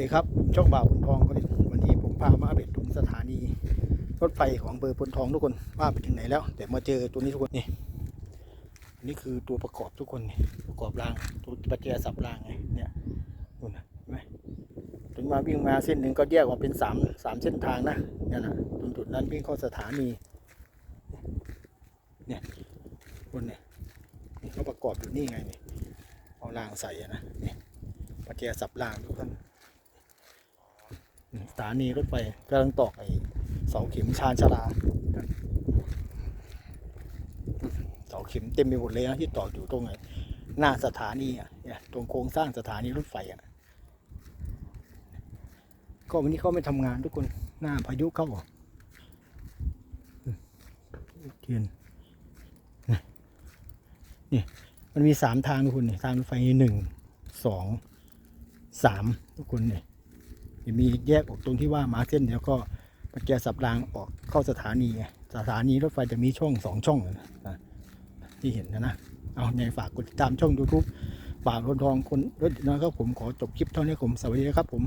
ดีครับ ช่องบ่าวพนทองก็วันนี้ผมพามาอัปเดตถึงสถานีรถไฟของเบอร์พนทองทุกคนว่าไปถึงไหนแล้ว แต่มาเจอตัวนี้ทุกคนนี่อันนี่คือตัวประกอบทุกคนนี่ประกอบรางตัวปัจจัยสับรางไงเนี่ยนู่นนะเห็นไหมถึงมาวิ่งมาเส้นหนึ่งก็แยกออกเป็นสามสามเส้นทางนะเนี่ยนะตรงจุดนั้นวิ่งเข้าสถานีเนี่ยคนเนี่ยเขาประกอบอยู่นี่ไงนี่เอารางใส่อะนะนี่ยปัจจัยสับรางทุกคน สถานีรถไฟกำลังตอกไอเสาเข็มชานชาลาเสาเข็มเต็มไปหมดเลยนะที่ตอกอยู่ตรงไหนหน้าสถานีอะตรงโครงสร้างสถานีรถไฟอะก็วันนี้เขาไม่ทำงานทุกคนหน้าพายุเข้าเทียนนี่มันมีสามทางทุกคนเนี่ยทางรถไฟหนึ่งสองสามทุกคนเนี่ย มีแยกออกตรงที่ว่ามาเส้นเดียวก็ปัจจัยสับรางออกเข้าสถานีสถานีรถไฟจะมีช่องสองช่องนะที่เห็นนะนะเอาในฝากกดติดตามช่อง YouTube ฝากรถทองคนรถนะครับผมขอจบคลิปเท่านี้ผมสวัสดีครับผม